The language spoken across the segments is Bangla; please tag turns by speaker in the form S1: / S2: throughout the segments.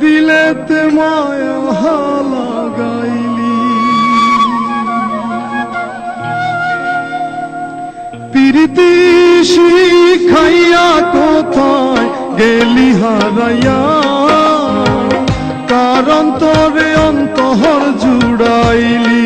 S1: দিলেতে মায়া লাগাইলি প্রীতি শিখাইয়া কোথায় গেলি হারাইয়া? কারণ তোরে অন্তহর জুড়াইলি?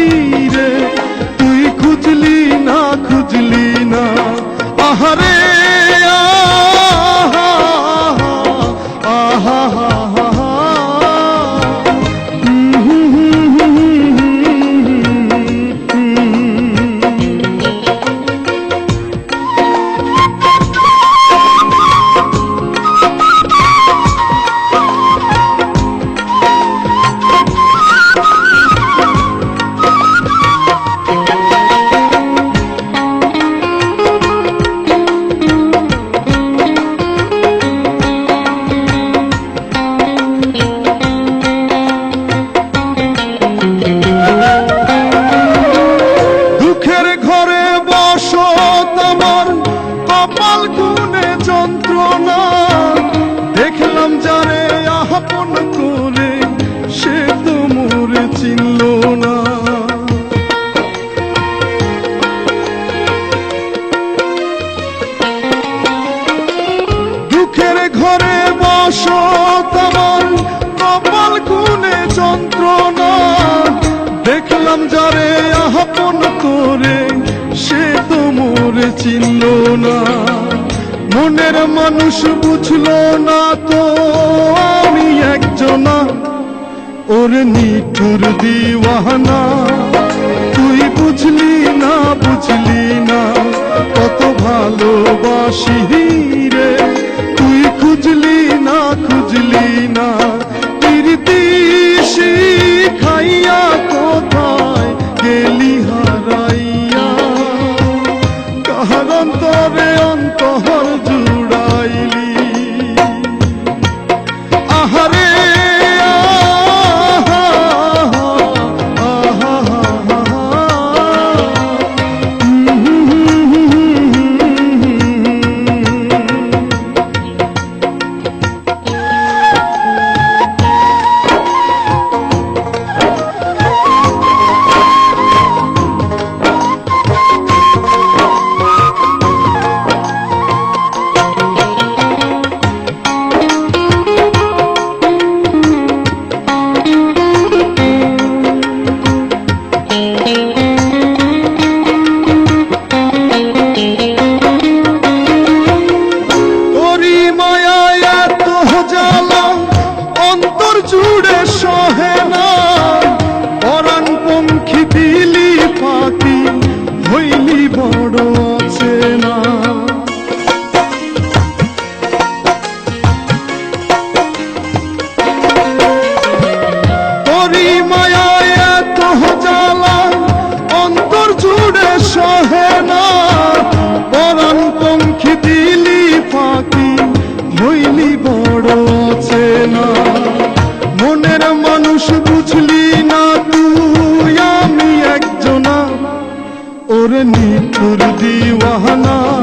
S1: বসত কপাল গুনে যন্ত্রণা। দেখলাম যারে আপন করে, সে তো চিনল না। মনের মানুষ বুঝলো না তো, আমি একজনা। ওর নিঠুর দিওয়ানা, তুই বুঝলি না বুঝলি না, কত ভালোবাসি রে। খুঁজলি না খুঁজলি না ¡Gracias! দিওয়ানা